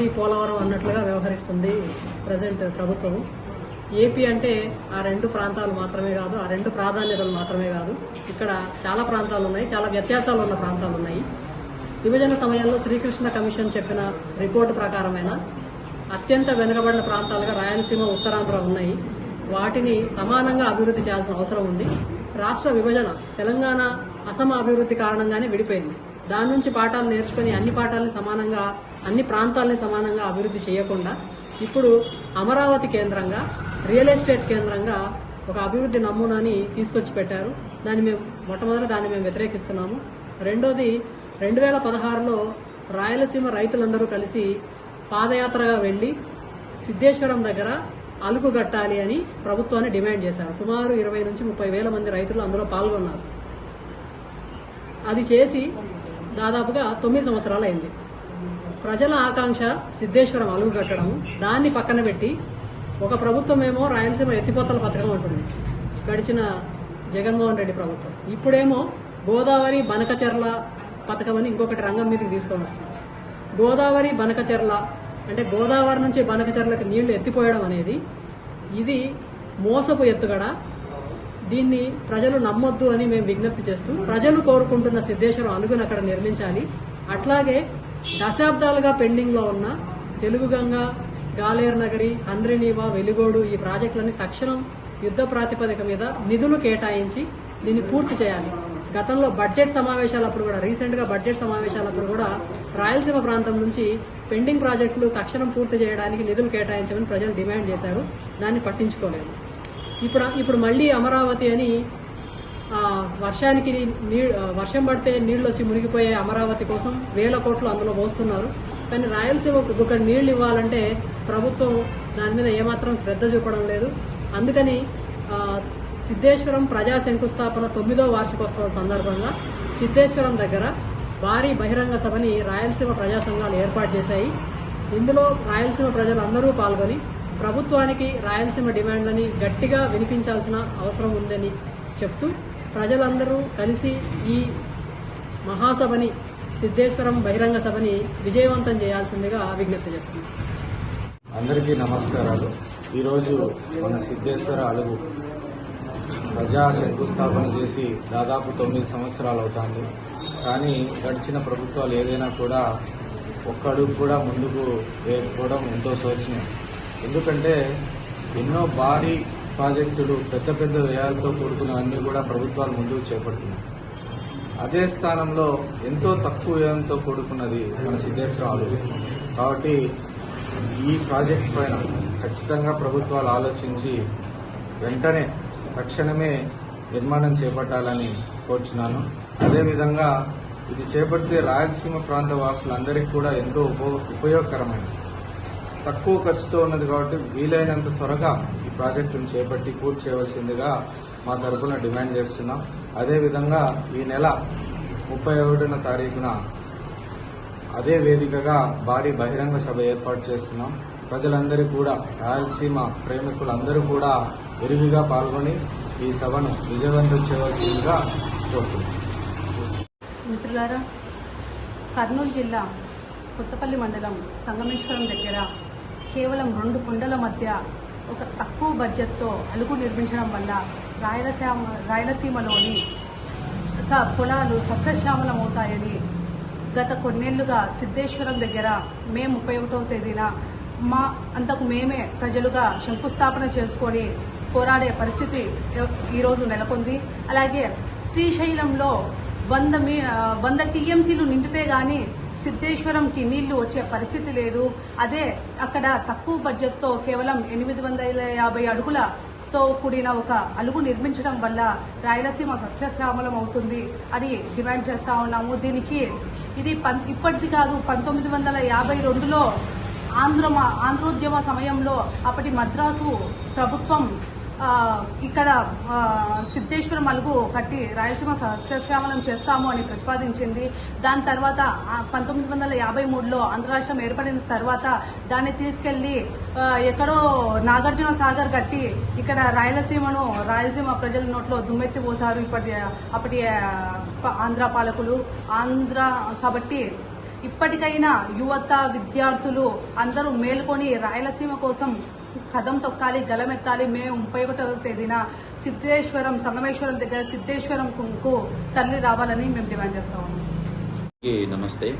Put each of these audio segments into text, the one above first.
అమరావతి పోలవరం అన్నట్లుగా వ్యవహరిస్తుంది ప్రజెంట్ ప్రభుత్వం. ఏపీ అంటే ఆ రెండు ప్రాంతాలు మాత్రమే కాదు ఆ రెండు ప్రాధాన్యతలు మాత్రమే కాదు. ఇక్కడ చాలా ప్రాంతాలు ఉన్నాయి చాలా వ్యత్యాసాలు ఉన్న ప్రాంతాలు ఉన్నాయి. విభజన సమయంలో శ్రీకృష్ణ కమిషన్ చెప్పిన రిపోర్టు ప్రకారమైన అత్యంత వెనుకబడిన ప్రాంతాలుగా రాయలసీమ ఉత్తరాంధ్ర ఉన్నాయి. వాటిని సమానంగా అభివృద్ధి చేయాల్సిన అవసరం ఉంది. రాష్ట్ర విభజన తెలంగాణ అసమ అభివృద్ధి కారణంగానే విడిపోయింది. దాని నుంచి పాఠాలు నేర్చుకుని అన్ని పాఠాలను సమానంగా అన్ని ప్రాంతాలని సమానంగా అభివృద్ధి చేయకుండా ఇప్పుడు అమరావతి కేంద్రంగా రియల్ ఎస్టేట్ కేంద్రంగా ఒక అభివృద్ధి నమూనాని తీసుకొచ్చి పెట్టారు. దాన్ని మేము మొట్టమొదట దాన్ని మేము వ్యతిరేకిస్తున్నాము. రెండోది రెండు వేల పదహారులో రాయలసీమ రైతులందరూ కలిసి పాదయాత్రగా వెళ్ళి సిద్ధేశ్వరం దగ్గర అలుకు కట్టాలి అని ప్రభుత్వాన్ని డిమాండ్ చేశారు. సుమారు ఇరవై నుంచి ముప్పై వేల మంది రైతులు అందులో పాల్గొన్నారు. అది చేసి దాదాపుగా తొమ్మిది సంవత్సరాలు అయింది. ప్రజల ఆకాంక్ష సిద్ధేశ్వరం అలుగు కట్టడం దాన్ని పక్కన పెట్టి ఒక ప్రభుత్వం ఏమో రాయలసీమ ఎత్తిపోతల పథకం ఉంటుంది గడిచిన జగన్మోహన్ రెడ్డి ప్రభుత్వం. ఇప్పుడేమో గోదావరి బనకచెర్ల పథకం అని ఇంకొకటి రంగం మీదకి తీసుకొని వస్తుంది. గోదావరి బనకచెర్ల అంటే గోదావరి నుంచి బనకచెర్లకు నీళ్ళు ఎత్తిపోయడం అనేది ఇది మోసపు ఎత్తుగడ. దీన్ని ప్రజలు నమ్మొద్దు అని మేము విజ్ఞప్తి చేస్తూ ప్రజలు కోరుకుంటున్న సిద్ధేశ్వరం అలుగును అక్కడ నిర్మించాలి. అట్లాగే దశాబ్దాలుగా పెండింగ్లో ఉన్న తెలుగుగంగ గాలేరు నగరి అంద్రినీవా వెలుగోడు ఈ ప్రాజెక్టులని తక్షణం యుద్ధ ప్రాతిపదిక మీద నిధులు కేటాయించి దీన్ని పూర్తి చేయాలి. గతంలో బడ్జెట్ సమావేశాలప్పుడు కూడా రీసెంట్గా బడ్జెట్ సమావేశాలప్పుడు కూడా రాయలసీమ ప్రాంతం నుంచి పెండింగ్ ప్రాజెక్టులు తక్షణం పూర్తి చేయడానికి నిధులు కేటాయించమని ప్రజలు డిమాండ్ చేశారు. దాన్ని పట్టించుకోలేదు. ఇప్పుడు ఇప్పుడు మళ్ళీ అమరావతి అని వర్షానికి నీ వర్షం పడితే నీళ్ళు వచ్చి మునిగిపోయే అమరావతి కోసం వేల కోట్లు అందులో పోస్తున్నారు కానీ రాయలసీమకు ఒక నీళ్ళు ఇవ్వాలంటే ప్రభుత్వం దాని మీద ఏమాత్రం శ్రద్ధ చూపడం లేదు. అందుకని సిద్ధేశ్వరం ప్రజా శంకుస్థాపన తొమ్మిదో వార్షికోత్సవం సందర్భంగా సిద్ధేశ్వరం దగ్గర భారీ బహిరంగ సభని రాయలసీమ ప్రజా సంఘాలు ఏర్పాటు చేశాయి. ఇందులో రాయలసీమ ప్రజలు అందరూ పాల్గొని ప్రభుత్వానికి రాయలసీమ డిమాండ్లని గట్టిగా వినిపించాల్సిన అవసరం ఉందని చెప్తూ ప్రజలందరూ కలిసి ఈ మహాసభని సిద్ధేశ్వరం బహిరంగ సభని విజయవంతం చేయాల్సిందిగా విజ్ఞప్తి చేస్తున్నాం. అందరికీ నమస్కారాలు. ఈరోజు మన సిద్ధేశ్వర అడుగు ప్రజా శంకుస్థాపన చేసి దాదాపు తొమ్మిది సంవత్సరాలు అవుతుంది. కానీ గడిచిన ప్రభుత్వాలు ఏదైనా కూడా ఒక్క అడుగు కూడా ముందుకు వేయకపోవడం ఎంతో శోచనీయం. ఎందుకంటే ఎన్నో భారీ ప్రాజెక్టులు పెద్ద పెద్ద వ్యయాలతో కూడుకున్నవన్నీ కూడా ప్రభుత్వాలు ముందుకు చేపడుతున్నాయి. అదే స్థానంలో ఎంతో తక్కువ వ్యయంతో కూడుకున్నది మన సిద్ధేశ్వర కాబట్టి ఈ ప్రాజెక్ట్ పైన ఖచ్చితంగా ప్రభుత్వాలు ఆలోచించి వెంటనే తక్షణమే నిర్మాణం చేపట్టాలని కోరుచున్నాను. అదేవిధంగా ఇది చేపడితే రాయలసీమ ప్రాంత వాసులందరికీ కూడా ఎంతో ఉప ఉపయోగకరమైనది తక్కువ ఖర్చుతో ఉన్నది కాబట్టి వీలైనంత త్వరగా ప్రాజెక్టును చేపట్టి పూర్తి చేయవలసిందిగా మా తరఫున డిమాండ్ చేస్తున్నాం. అదేవిధంగా ఈ నెల ముప్పై ఒకటిన తారీఖున అదే వేదికగా భారీ బహిరంగ సభ ఏర్పాటు చేస్తున్నాం. ప్రజలందరూ కూడా రాయలసీమ ప్రేమికులందరూ కూడా విరివిగా పాల్గొని ఈ సభను విజయవంతం చేయవలసిందిగా కోరుతున్నాం మిత్రులారా కర్నూలు జిల్లా కొత్తపల్లి మండలం సంగమేశ్వరం దగ్గర కేవలం రెండు కొండల మధ్య ఒక తక్కువ బడ్జెట్తో అలుగు నిర్మించడం వల్ల రాయలసీమ రాయలసీమలోని స పొలాలు సస్యశ్యామలం అవుతాయని గత కొన్నేళ్ళుగా సిద్ధేశ్వరం దగ్గర మే ముప్పై ఒకటవ తేదీన మా అంతకు మేమే ప్రజలుగా శంకుస్థాపన చేసుకొని పోరాడే పరిస్థితి ఈరోజు నెలకొంది. అలాగే శ్రీశైలంలో వంద మీ వంద టీఎంసీలు నిండితే కానీ సిద్ధేశ్వరంకి నీళ్ళు వచ్చే పరిస్థితి లేదు. అదే అక్కడ తక్కువ బడ్జెట్తో కేవలం ఎనిమిది వందల యాభై అడుగులతో కూడిన ఒక అలుగు నిర్మించడం వల్ల రాయలసీమ సస్యశ్యామలం అవుతుంది అని డిమాండ్ చేస్తా ఉన్నాము. దీనికి ఇది పం- ఇప్పటిది కాదు పంతొమ్మిది వందల యాభై రెండులో ఆంధ్రమ ఆంధ్రోద్యమ సమయంలో అప్పటి మద్రాసు ప్రభుత్వం ఇక్కడ సిద్ధేశ్వరం అలుగు కట్టి రాయలసీమ సస్యశ్యామలం చేస్తాము అని ప్రతిపాదించింది. దాని తర్వాత పంతొమ్మిది వందల యాభై మూడులో అంతరాష్ట్రం ఏర్పడిన తర్వాత దాన్ని తీసుకెళ్ళి ఎక్కడో నాగార్జున సాగర్ కట్టి ఇక్కడ రాయలసీమను రాయలసీమ ప్రజల నోట్లో దుమ్మెత్తి పోసారు ఇప్పటి అప్పటి ఆంధ్ర పాలకులు. ఆంధ్ర కాబట్టి ఇప్పటికైనా యువత విద్యార్థులు అందరూ మేల్కొని రాయలసీమ కోసం కథం తొక్కాలి గలమెత్తాలి మే ముప్పై ఒకటవ తేదీన సిద్ధేశ్వరం సంగమేశ్వరం దగ్గర సిద్ధేశ్వరం కుంకు తల్లి రావాలని మేము డిమాండ్ చేస్తా. నమస్తే.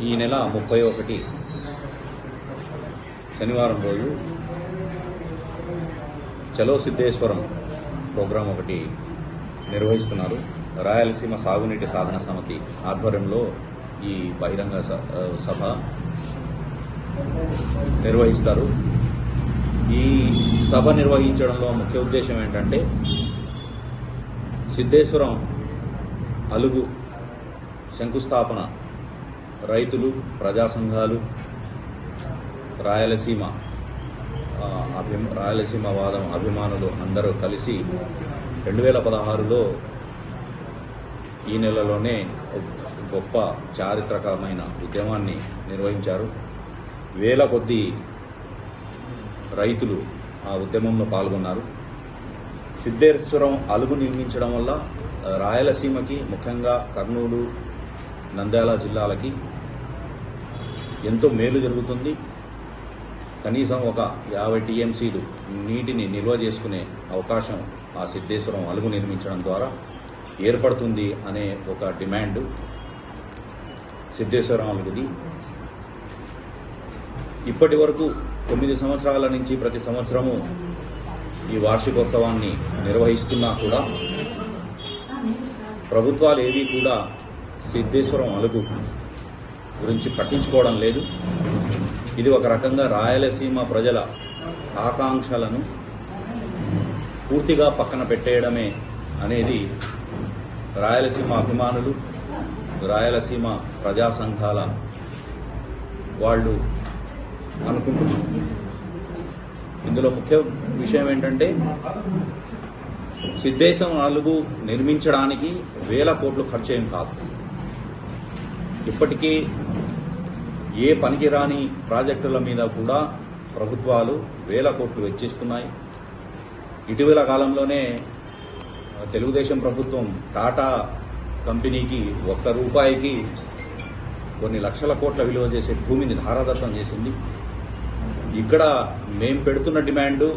ఈ నెల ముప్పై ఒకటి శనివారం రోజు చలో సిద్ధేశ్వరం ప్రోగ్రాం ఒకటి నిర్వహిస్తున్నారు. రాయలసీమ సాగునీటి సాధన సమితి ఆధ్వర్యంలో ఈ బహిరంగ స- సభ నిర్వహిస్తారు. ఈ సభ నిర్వహించడంలో ముఖ్య ఉద్దేశం ఏంటంటే సిద్ధేశ్వరం అలుగు శంకుస్థాపన రైతులు ప్రజా సంఘాలు రాయలసీమ అభిమ రాయలసీమ వాదం అభిమానులు అందరూ కలిసి రెండు వేల పదహారులో ఈ నెలలోనే గొప్ప చారిత్రకమైన ఉద్యమాన్ని నిర్వహించారు. వేల కొద్దీ రైతులు ఆ ఉద్యమంలో పాల్గొన్నారు. సిద్ధేశ్వరం అలుగు నిర్మించడం వల్ల రాయలసీమకి ముఖ్యంగా కర్నూలు నంద్యాల జిల్లాలకి ఎంతో మేలు జరుగుతుంది. కనీసం ఒక యాభై టీఎంసీలు నీటిని నిల్వ చేసుకునే అవకాశం ఆ సిద్ధేశ్వరం అలుగు నిర్మించడం ద్వారా ఏర్పడుతుంది అనే ఒక డిమాండ్ సిద్ధేశ్వరం అలుగుది. ఇప్పటి వరకు తొమ్మిది సంవత్సరాల నుంచి ప్రతి సంవత్సరము ఈ వార్షికోత్సవాన్ని నిర్వహిస్తున్నా కూడా ప్రభుత్వాలు ఏవి కూడా సిద్ధేశ్వరం అలుగు గురించి పట్టించుకోవడం లేదు. ఇది ఒక రకంగా రాయలసీమ ప్రజల ఆకాంక్షలను పూర్తిగా పక్కన పెట్టేయడమే అనేది రాయలసీమ అభిమానులు రాయలసీమ ప్రజా సంఘాల వాళ్ళు అనుకుంటున్నాం. ఇందులో ముఖ్య విషయం ఏంటంటే సిద్ధేశం నాలుగు నిర్మించడానికి వేల కోట్లు ఖర్చు ఏం కాదు. ఇప్పటికీ ఏ పనికిరాని ప్రాజెక్టుల మీద కూడా ప్రభుత్వాలు వేల కోట్లు వెచ్చిస్తున్నాయి. ఇటీవల కాలంలోనే తెలుగుదేశం ప్రభుత్వం టాటా కంపెనీకి ఒక్క రూపాయికి కొన్ని లక్షల కోట్ల విలువ చేసే భూమిని ధారాదత్తం చేసింది. ఇక్కడ మేము పెడుతున్న డిమాండు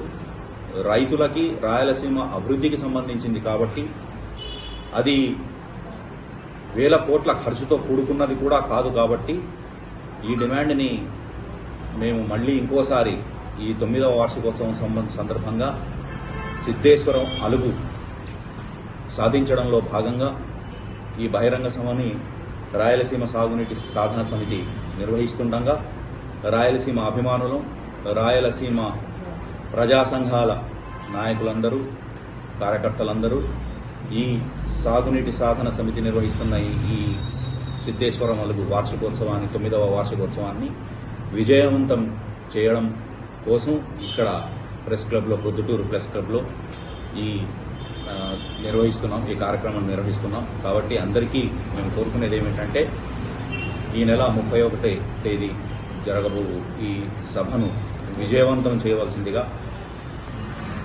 రైతులకి రాయలసీమ అభివృద్ధికి సంబంధించింది కాబట్టి అది వేల కోట్ల ఖర్చుతో కూడుకున్నది కూడా కాదు కాబట్టి ఈ డిమాండ్ని మేము మళ్ళీ ఇంకోసారి ఈ తొమ్మిదవ వార్షికోత్సవం సంబంధ సందర్భంగా సిద్ధేశ్వరం అలుగు సాధించడంలో భాగంగా ఈ బహిరంగ సభని రాయలసీమ సాగునీటి సాధన సమితి నిర్వహిస్తుండగా రాయలసీమ అభిమానులు రాయలసీమ ప్రజా సంఘాల నాయకులందరూ కార్యకర్తలందరూ ఈ సాగునీటి సాధన సమితి నిర్వహిస్తున్న ఈ- సిద్ధేశ్వరం అలుగు వార్షికోత్సవాన్ని తొమ్మిదవ వార్షికోత్సవాన్ని విజయవంతం చేయడం కోసం ఇక్కడ ప్రెస్ క్లబ్లో ప్రొద్దుటూరు ప్రెస్ క్లబ్లో ఈ నిర్వహిస్తున్నాం ఈ కార్యక్రమం నిర్వహిస్తున్నాం. కాబట్టి అందరికీ మేము కోరుకునేది ఏమిటంటే ఈ నెల ముప్పై ఒకటి తేదీ జరగబో ఈ సభను విజయవంతం చేయవలసిందిగా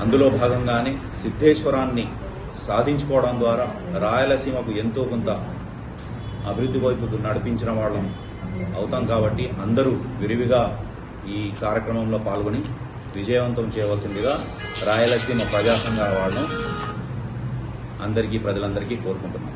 అందులో భాగంగానే సిద్ధేశ్వరాన్ని సాధించుకోవడం ద్వారా రాయలసీమకు ఎంతో కొంత అభివృద్ధి వైపు నడిపించిన వాళ్ళం అవుతాం కాబట్టి అందరూ విరివిగా ఈ కార్యక్రమంలో పాల్గొని విజయవంతం చేయవలసిందిగా రాయలసీమ ప్రజా సంఘాల వాళ్ళను అందరికీ ప్రజలందరికీ కోరుకుంటున్నాం.